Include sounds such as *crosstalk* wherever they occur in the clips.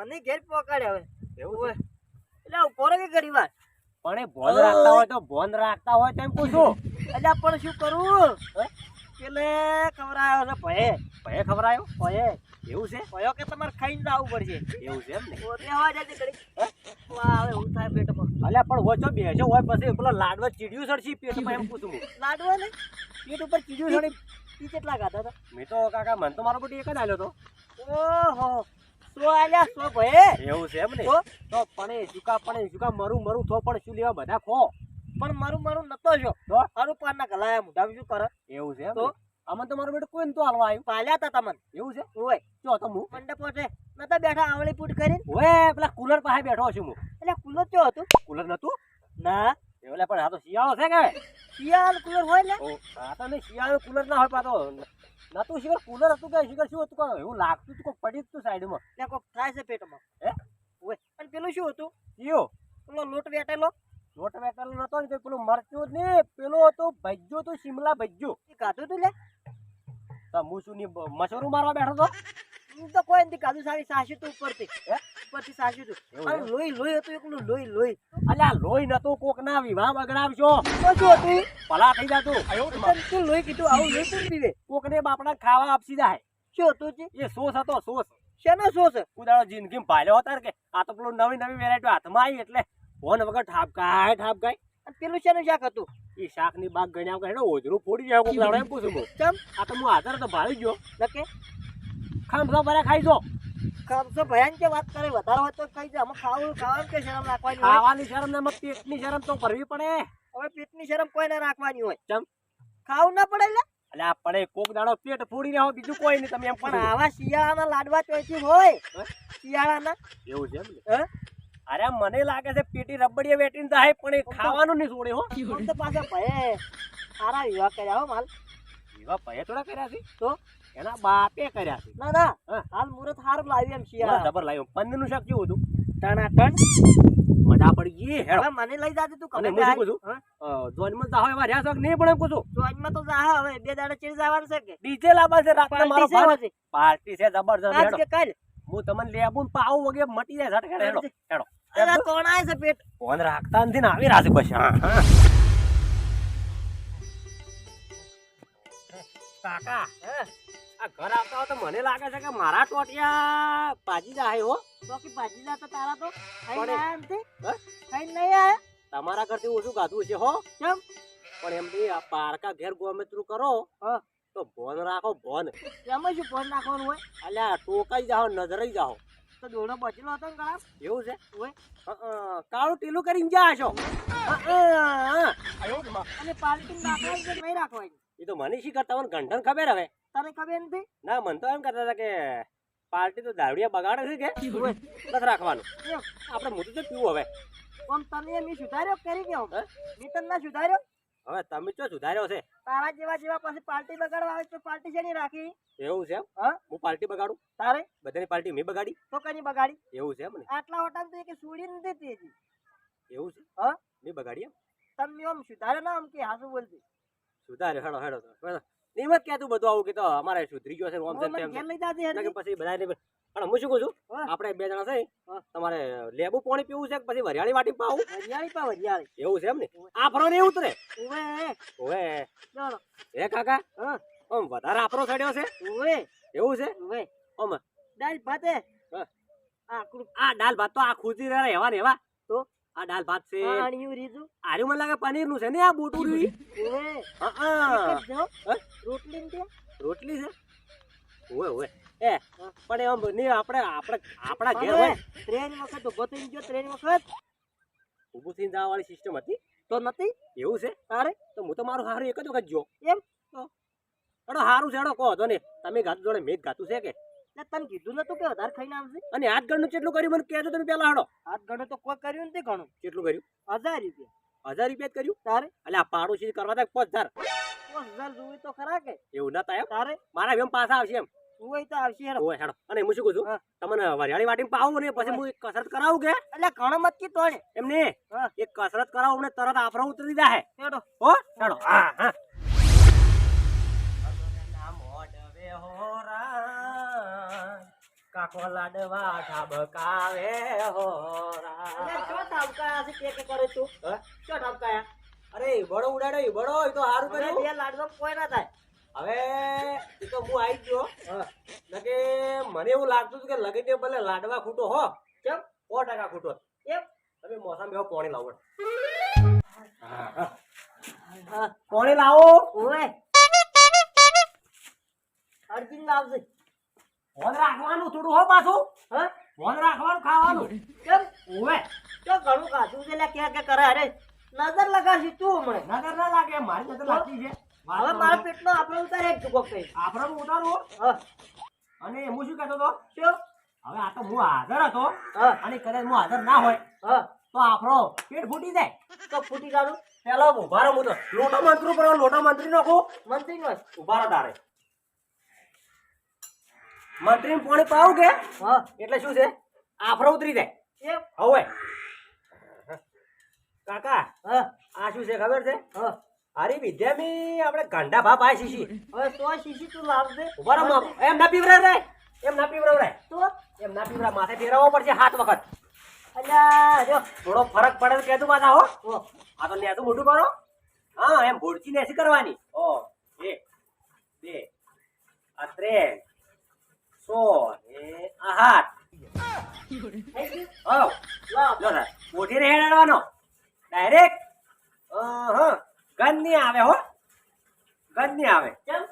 મને ઘેર પકડે હવે એવું હોય એટલે ઉપર કે ઘડી વાર પણ એ ભોન રાખતા હોય તો ભોન રાખતા હોય તેમ પૂછું. એટલે પણ શું કરું? એટલે ખવડાયો છે ભયે. ભય ખબરાયો ભયે. એવું છે? ભયો કે તમારે ખાઈને આવવું પડશે. એવું છે એમ ને? લેવા જાય ઘડી વાહ હવે હું થાય પેટમાં. અલ્યા પણ હોય તો બેસો હોય પછી પેલો લાડવા ચીડ્યું સડશી પેટમાં એમ પૂછું. લાડવા ને? પેટ ઉપર ચીડ્યું સડી કેટલા ખાતા હતા? મેં તો કાકા મને તો મારો બધી એક જ આવ્યો હતો. ઓહો. સો આલ્યા સો ભયે એવું છે એમ ને? તો? તો પણ એ મરું મરું થો પણ શું લેવા બધા ખો? પણ મારું મારું નતો જો. તો? મારું ગલાયા મોઢામાં શું કરે? એવું છે તો? ને? તો મારું બેટું કોઈ નતું હાલવા આવ્યું? પાલ્યા હતા તમને? એવું છે? ઓય જો તો હું મંડપો છે નતા બેઠા આવળી પૂટ કરીને? ઓય પેલા કુલર પાસે બેઠો છું હું એટલે કુલર ચો હતું? કુલર નતું? ના. એટલે પણ આ તો શિયાળો છે કે શિયાળ કુલર હોય ને? હા આ તો નહીં શિયાળો કુલર ના હોય પાછો નતું શિખર કુલર હતું કે શિખર શું હતું? કોઈ એવું લાગતું હતું? કોઈ પડી જ તું સાઈડમાં. ત્યાં કોક થાય છે પેટમાં. હે? ઓય અને પેલું શું હતું? કયો? પેલો લોટ વેટેલો? લોટ વેટેલો નતો ને પેલું મરચું ને પેલો હતો ભજ્જો તો શિમલા ભજ્જો. એ કાધું તું લે? તો હું શું ની મશરૂમ મારવા બેઠો તો? હું તો કોઈ નથી ખાધું સારી સાસુ તું ઉપરથી ઉપરથી સાસુ તું. અને લોહી લોહી હતું એકલું લોહી લોહી. અલ્યા લોહી નતું કોક ના વિવાહ બગડાવશો શું હતું? ભલા થઈ જાતું તું. લોહી કીધું આવું લોહી તું પીવે કોક ને બાપડા ખાવા આપસી જાય. શું હતું એ સોસ હતો સોસ. શેનો સોસ? ઉદાડો જિંદગી ભાલ્યો હતા કે આ તો પેલું નવી નવી વેરાયટી હાથમાં આવી એટલે ફોન વગર ઠાપકાય ઠાપકાય. અને પેલું શેનું શાક હતું? એ શાકની બાગ ગણ્યા હેડો ઓજરું ફોડી જાય એમ પૂછું ચમ? આ તો હું હાજર તો ભાળી ગયો. લકે ખામસા ભરે ખાઈ જો ખમસો ભયાન કે વાત કરે વધારે હોય તો કઈ અમે ખાવું ખાવાનું કે શરમ રાખવાની ખાવાની શરમ ને પેટની શરમ તો ભરવી પડે. હવે પેટની શરમ કોઈ ના રાખવાની હોય. ચમ. ખાવું ના પડે લે એટલે આ પડે કોક દાડો પેટ ફોડી રહ્યો બીજું કોઈ નહીં તમે એમ પણ આવા શિયાળાના લાડવા ચોઈથી હોય. શિયાળાના. એવું છે એમ? અરે મને લાગે છે પેટી રબડીએ વેટીને થાય પણ એ ખાવાનું નહીં છોડે હો. તો પાછા ભયે. સારા વિવાહ કર્યા હો માલ. એવા ભય થોડા કર્યા છે? તો? એના બાપે કર્યા છે. ના ના. હાલ મુહૂર્ત સારું લાવ્યું એમ એમાં જબર લાવ્યો. પનીરનું શાક કેવું હતું. ટણાટણ મજા પડી ગઈ હેડો. મને લઈ જાજે તું કમે હું કહું છું? જોનમાં જાહો એવા રહ્યા છો નહીં પણ એમ કહું છું? જોઈનમાં તો જા હવે. બે દાડા ચીડ જવાનું છે કે? ડીજે લાવવા છે રાતના મારો પાર્ટી છે પાર્ટી છે જબરજસ્ત આજ કે કાલ હું તમને લેબુ ને વગે વગેરે મટી જાય ઝટકે હેડો. હેડો. અરે તોણાય છે પેટ? ફોન રાખતા નથી ને આવી છે પછી. હા હા. કાકા હે? આ ઘર આવતા હોય તો મને લાગે છે કે મારા ટોટિયા ભાજી જાય હો તો કે ભાજી લા તો તારા તો. ખાઈ ના એમ એમથી? ખાઈ નહીં આયા. તમારા કરતી ઓછું ગાધું છે હો. કેમ? પણ એમ થી આ પારકા ઘેર ગોમેત્રુ કરો. હા. તો ભોન રાખો ભોન. એમાં શું ભોન રાખવાનું હોય? અલ્યા ટોકાઈ જાઓ નજરાઈ જાઓ. તો દોડો બચેલો હતો ને ગળા એવું છે? અ, કાળું ટીલું કરીને જા છો. અને પાલટી નાખવાની કે નહીં રાખવાની. એ તો મને શી કરતા મને ઘંટન ખબર હવે. તને ખબર નથી? ના મને તો એમ કરતા હતા કે પાર્ટી તો દાવડિયા બગાડે છે કે. નથી રાખવાનું. આપણે મોટું તો પીવું હવે. આમ તમે એમ સુધાર્યો કરી ગયો? મેં તને ના સુધાર્યો? હવે તમે ચો સુધાર્યો છે? તારા જેવા જેવા પછી પાર્ટી બગાડવા આવે તો પાર્ટી છે રાખી? એવું છે હા? હું પાર્ટી બગાડું? તારે? બધાની પાર્ટી મેં બગાડી? તો કની બગાડી? એવું છે એમ આટલા હોટલ તો કે સુડી નથી તેજી એવું છે? હા? મેં બગાડી એમ? તમે આમ સુધાર્યો ના આમ કે હાસુ બોલતી? સુધાર્યો હેડો હેડો. એમ જ કહેતું બધું આવું કે તો અમારે સુધરી ગયો છે ને તેમ કે પછી બધાને પણ હું શું કહું છું? આપણે બે જણા છે તમારે લેબુ પાણી પીવું છે પછી વરિયાળી વાટી પાવું? વરિયાળી પા વરિયાળી. એવું છે એમ ને? આ ફરો ને ઉતરે? ઓવે. ઓવે. એ કાકા? ઓમ વધારે આપરો ચડ્યો છે? ઓવે. એવું છે? ઓવે. ઓમ. દાલ ભાતે. આ આ દાલ ભાત તો આ ખુજી રહે એવા ને એવા. તો? આ દાલ ભાત છે. આણ્યું રીજું આર્યું મને લાગે પનીરનું છે ને આ બુટું હા? રોટલી ને રોટલી છે? ઓય ઓય એ પણ એમ નહીં આપણે આપણે આપણા ઘેર હોય. ત્રણ વખત ઊભો થઈ ગયો ત્રણ વખત. ઊભું થઈને જવા વાળી સિસ્ટમ હતી. તો નથી? એવું છે? તારે? તો હું તો મારું હારું એક જ વખત જો એમ? તો? હારું છે હેડો કહો તો ને. તમે ગાતું જોડે મેં જ ગાતું છે કે? તમે કીધું કીધું તો કે વધારે ખાઈને આવશે અને હાથ ગણનું કેટલું કર્યું? મને કહેજો તમે પેલા હડો હાથ ગણો તો કોઈ કર્યું નથી ઘણું કેટલું કર્યું? હજાર રૂપિયા. હજાર રૂપિયા કર્યું? તારે? એટલે આ પાડોશી કરવા થાય પાંચ હજાર. પાંચ હજાર જોવે તો ખરા કે? એવું ના થાય તારે? મારા એમ પાછા આવશે એમ. હોય તો આવશે અને શું કહું છું? તમને વરિયાળી વાટીમાં પાવું ને પછી હું કસરત કરાવું કે? એટલે ઘણો મત કી તોડે એમને એ કસરત કરાવું ને તરત આફરો ઉતરી જાય. હેડો. હો હેડો. હા આખો લાડવા ઠાબકાવે હો અને ચો ઠાબકાયા છે કે કે કરે તું હે? ચો ઠાબકાયા અરે બડો ઉડાડ્યો બડો એ તો સારું હવે કર્યું. બે લાડવા કોઈ ના થાય. હવે એ તો હું આવી ગયો. નકે મને એવું લાગતું હતું કે લગીને ભલે લાડવા ખૂટો હો. કેમ? સો ટકા ખૂટો. કેમ? તમે મોસમ બેહો પોણી લાવો. હા પોણી લાવો. ઓય. અર્જુન લાવશે ફોન રાખવાનું થોડું હો પાછું હા? ફોન રાખવાનું ખાવાનું. કેમ? ઓવે તો ઘણું કાચું છે કે કે કરે અરે નજર લગાશી તું હમણે. નજર ના લાગે મારી નજર લાગતી છે. હવે મારા પેટનો આપણો ઉતારે એક ચૂકો કઈ આપણે ઉતારવું હા. અને હું શું કહેતો હતો? શું? હવે આ તો હું હાજર હતો અને કદાચ હું હાજર ના હોય હા. તો આપણો પેટ ફૂટી જાય. તો ફૂટી કાઢું પેલો ઉભારો હું તો લોટો લોટા પર લોટો મંત્રી નાખું. મંત્રી ઉભારો તારે. મંત્રી પોણી પાવું કે? હા એટલે શું છે? આફરો ઉતરી જાય. એમ? હવે કાકા હા. આ શું છે ખબર છે? હા. હારી વિદ્યામી આપણે ગાંડા ભાપ આ શીશી. હવે તો શીશી તું લાવજે માપ. એમ ના પીવરા રે એમ ના પીવરાય. તો? એમ ના પીવરા માથે ફેરવવો પડશે હાથ વખત. અલ્યા જો. થોડો ફરક પડે તો કહેતું પાછા હો. આ તો નેતું મોટું કરો. હા એમ ભોડકી નેસી કરવાની. ઓ એક બે આ ત્રણ. સો ને આ હાથ થઈ ગયું હો લાવ લો સર મોટી રે હેડાડવાનો ડાયરેક્ટ હા ગંધ નહીં આવે હો. ગંધ નહીં આવે. કેમ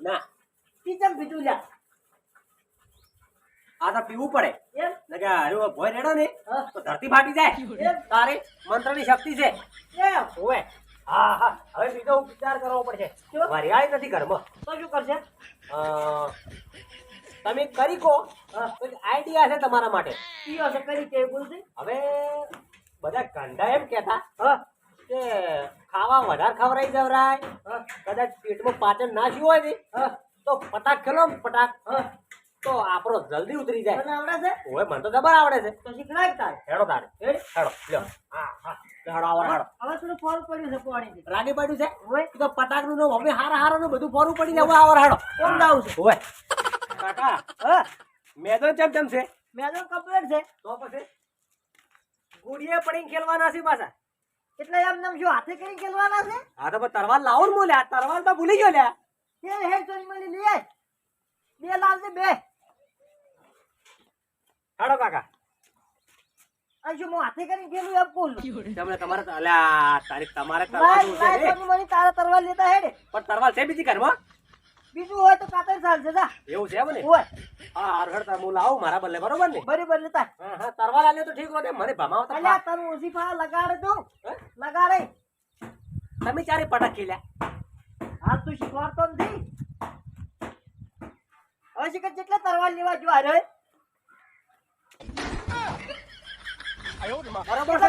ના. પીચમ પીધું લ્યા? આ તો પીવું પડે. એમ? ને કે ભોય રેડો ને તો ધરતી ફાટી જાય. તારી તારે મંત્રની શક્તિ છે. એમ? ઓવે. હા હા. હવે બીજો વિચાર કરવો પડશે. શું? વરિયાળી નથી ઘરમાં. તો શું કરશે? તમે કરી કો આઈડિયા છે તમારા માટે? કયો છે કરી કે બોલશે? હવે બધા કંડા એમ કહેતા હા કે ખાવા વધારે ખવરાઈ જવરાય કદાચ પેટમાં પાચન ના થયું હોય ને તો પટાક ખેલો પટાક હા તો આપણો જલ્દી ઉતરી જાય. મને આવડે છે? ઓય મને તો જબર આવડે છે. તો શીખડાય તાર. હેડો તાર. હેડો. લ્યો. હા હા. હેડો આવો હેડો. હવે થોડું ફોલ પડ્યું છે પાણી રાગી પડ્યું છે? ઓય તો પટાકનું હવે હારા હારા નું બધું ફોરું પડી જાય. આવો હેડો. કોણ દાવ છે? ઓય કાકા હા મેદાન ચમ ચમ છે? મેદાન કમ્પ્લીટ છે. તો પછી? ગુડીએ પડીને ખેલવાના છે પાછા. એટલે એમ નામ શું હાથે કરી ખેલવાના છે? હા તો તરવાર લાવો ને મોલ્યા તરવાર તો ભૂલી ગયો લ્યા તે હે ચોરી મળી લે. બે લાલ છે બે. હાડો કાકા. અને હું હાથે કરીને ખેલું એમ બોલ? તમને તમારે અલ્યા તારી તમારે તરવાર તારા તરવાર લેતા હેડે. પણ તરવાર છે બીજી ઘરમાં? બીજું હોય તો કાતર ચાલશે જા. એવું છે મને ને? હોય. હા હારું હેડ તાર હું લાવું મારા બદલે બરોબર ને? બરાબર લેતા. હા હા તરવા લાલ્યો તો ઠીક હોય મને ભમાવતા અલ્યા તને ઓછી ફા લગાડે તું. લગાડે. તમે ચારે પટાક ખેલ્યા હા તું શીખવાડતો નથી. હવે શીખે જેટલા તરવા લેવા જો હારે બરોબર છે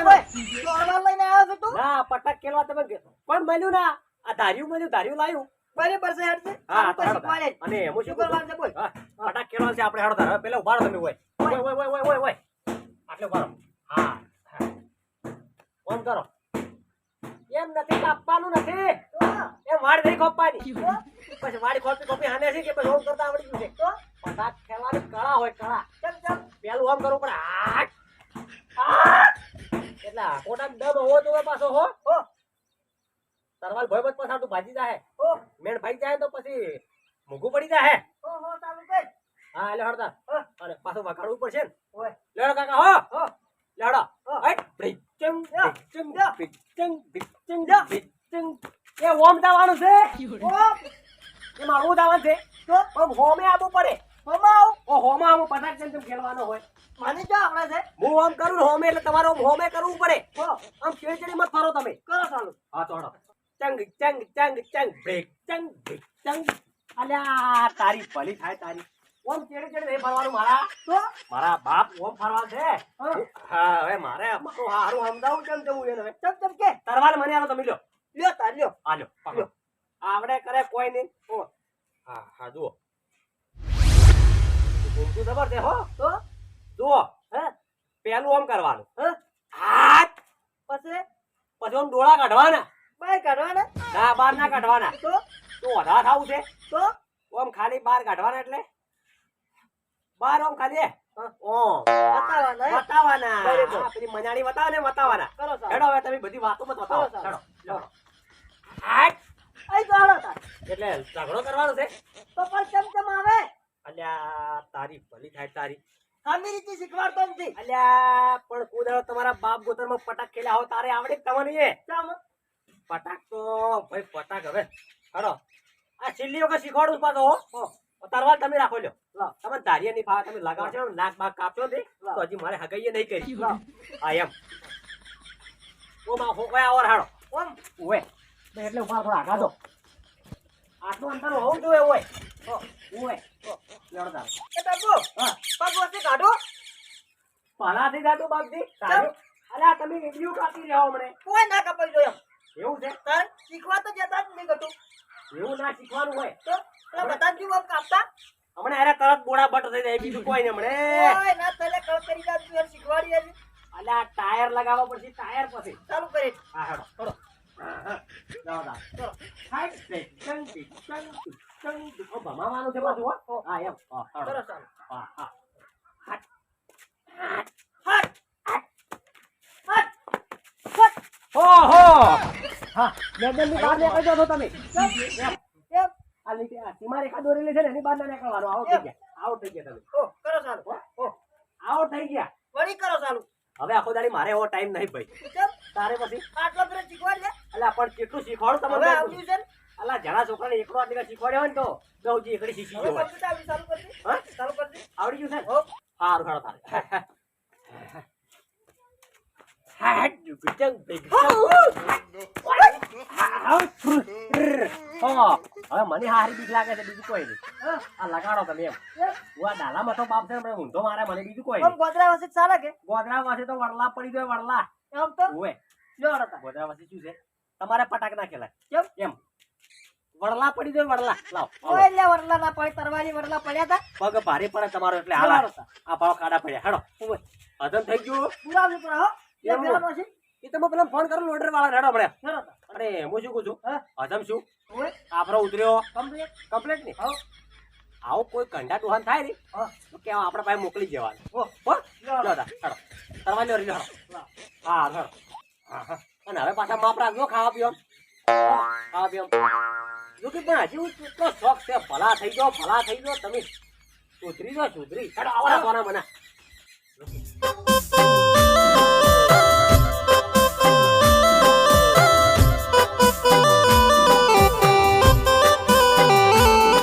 તરવા લઈને આવ્યો છે તું. ના પટાક ખેલવા તમે પણ મળ્યું ના. આ ધાર્યું મળ્યું ધાર્યું લાયું. બરાબર છે હેડ છે? હા. શીખવાડે. અને એમો શું કરવાનું છે બોલ? ફટાક પટાક છે આપણે હડતા પેલા ઊભા તમે હોય ઓય, ઓય, ઓય, ઓય, ઓય. આટલે ઊભા હા, ફોન કરો. એમ નથી કાપવાનું નથી. એમ વાડી નહીં ખોપવાની. પછી વાડી ખોપી ખોપી હાને છે કે પછી ઓમ કરતા આવડી ગયું છે? તો? ફટાક ખેલવાની કળા હોય કળા. ચમ ચમ. પેલું ઓમ કરવું પડે. હાટ. હાટ. એટલે કોટા દમ હોવો તો પાછો હો. તરવાલ ભય બધ પાછા તું ભાજી જાય હો મેણ ભાઈ જાય તો પછી મૂઘું પડી જાય હો હો ચાલુ કર હા એટલે હડતા અરે પાછું વગાડવું પડશે ને. ઓય. લેડો કાકા હો. હો. લેડો. હટ યા. ભીચંગ ભીચંગ યા. ભીચંગ એ ઓમ દાવાનું છે. *laughs* એ મારું દાવાનું છે. તો પણ હોમે આવવું પડે. હમાવ ઓ હોમ આવું પસાર તેમ ખેલવાનો હોય. મને જો છે? હું હોમ કરું હોમે એટલે તમારે હોમે કરવું પડે. હો. આમ ચેડી મત ફરો તમે. કરો ચાલુ. હા તો ચંગ ચંગ ચંગ ચંગ બ્રેક ચંગ બ્રેક ચંગ. અલ્યા તારી ભલી થાય તારી. ઓમ ચેડે ચેડે નહીં ફરવાનું મારા? તો? મારા બાપ ઓમ ફરવા છે. હા. હવે મારે મારું હારું સમજાવું કેમ જવું એને હવે? ચમ ચમ કે? તરવાલ મને આલો તમે લ્યો. લ્યો તાર લ્યો. આલ્યો પકડો આવડે કરે કોઈ નહીં. ઓ હા હા જુઓ. ઘૂમતું ખબર છે હો? તો? જુઓ. હે. પેલું ઓમ કરવાનું. હા. હાથ. પછી? પછી ઓમ ડોળા કાઢવાના. બાય કાઢવાના? ના બાર ના કાઢવાના. તો? તો વધારે થાવું છે? તો? આમ ખાલી બાર કાઢવાના એટલે? ખાલી પેલી ને હેડો હવે તમે બધી વાતો મત ઝઘડો કરવાનો છે? તો પણ કેમ કેમ આવે? અલ્યા તારી ભલી થાય તારી. સામી રીતે શીખવાડતો નથી. અલ્યા પણ કુદાડો તમારા બાપ ગોતરમાં પટાક ખેલા હો તારે આવડે તમને. પટાક તો ભાઈ પટાક હવે. હેડો આ છેલ્લી વખત શીખવાડું પાછો હો. તરવાર તમે રાખો લ્યો. તમે ધારીએ નહીં ફાવે તમે લગાવશો નાક બાક કાપશો ને લાવ. તો હજી મારે હગાઈએ નહીં કરી. હા એમ. ઓ માં હો કયા ઓર હાડો ઓમ. ઓએ એટલે ઊભા થોડા આગા દો. આટલું અંતર હોવું જોઈએ ઓય ઓએ લડતા એ બાબુ હા. બાબુ વચ્ચે કાઢો. પાલાથી જાતું બાપજી. કાઢો અલ્યા તમે વિડિયો કાપી રહ્યો હમણે. કોઈ ના કપાઈ જોઈએ એવું છે તાર શીખવા તો જતા જ નહીં ગતું ના શીખવાનું હોય તો પેલા બધા જીવ આમ કાપતા હમણે અરે તરત બોડા બટ થઈ જાય બીજું કોઈ ને હમણે ઓય ના તલે કળ કરી જા તું શીખવાડી આજે આ ટાયર લગાવવા પડશે ટાયર પછી ચાલુ કરી હા હા, ચલો હાઈટ છે. ચંગ ટી, ચંગ ટી, ચંગ ટી. ઓ, ભમાવાનું છે પાછું, હો. હા, એમ. હા, હેડો. કરો હા, હા. હાટ. હટ હટ હટ હો, હો. હા, મેદાનની બહાર નીકળી તમે. એમ. રેખા દોરેલી છે ને એની બહાર ના નીકળવાનું. આઉટ થઈ ગયા. આઉટ થઈ ગયા તમે. ઓ કરો ચાલુ હો, આઉટ થઈ ગયા. વળી કરો ચાલુ હવે આખો દાડી મારે એવો ટાઈમ નહીં ભાઈ તારે પછી આટલો પેલા શીખવાડ લે અલ્યા પણ કેટલું શીખવાડું હવે આવ્યું આવડ્યું છે? અલા જણા છોકરાને એકલો આટલી શીખવાડ્યો ને તો દઉજી એકડી શીખી હવે ગયો. ચાલુ કરી. હા? ચાલુ કરી. આવડી ગયું છે સારું સારું તારે *laughs* હાટ, ગુચંગ, ગુચંગ. હા, હવે મને હારી બીક લાગે છે બીજું કોઈ નહીં આ લગાડો તમે એમ એમ. હું આ ડાલામાં તો બાપ છે હમણાં ઊંધો મારે મને બીજું કોઈ નહીં ગોદરા વસે કે પાસે તો વડલા પડી જાય વડલા આમ તો શું છે તમારે પટાક ના ખેલાય કેમ? કેમ વડલા પડી જાય વડલા લાવ આવો. ઓય લે વરલા ના પડી તરવાની વડલા પડ્યા હતા પગ ભારે પડે તમારો એટલે હાલા આ ભાવ કાઢા પડ્યા હેડો. હજમ થઈ ગયું પૂરા હો એ તમે પેલા ફોન કરો લોડર વાળા હેડો હમણાં અરે હું શું કહું છું? હજમ શું? આપણો ઉતર્યો. કમ્પ્લીટ કમ્પ્લેટ ને? હો. કોઈ કંડા ડોહાન થાય ને તો કે આપણે પાસે મોકલી જવાનું હો? હો તરવા લ્યો. અને હવે પાછા માપ રાખજો ખાવા પીવા. ખાવા પીવા. જો કે પણ હજી કેટલો શોખ છે ભલા થઈ ગયો ભલા થઈ ગયો. તમે સુધરી જાઓ સુધરી. હેડો આવા મને.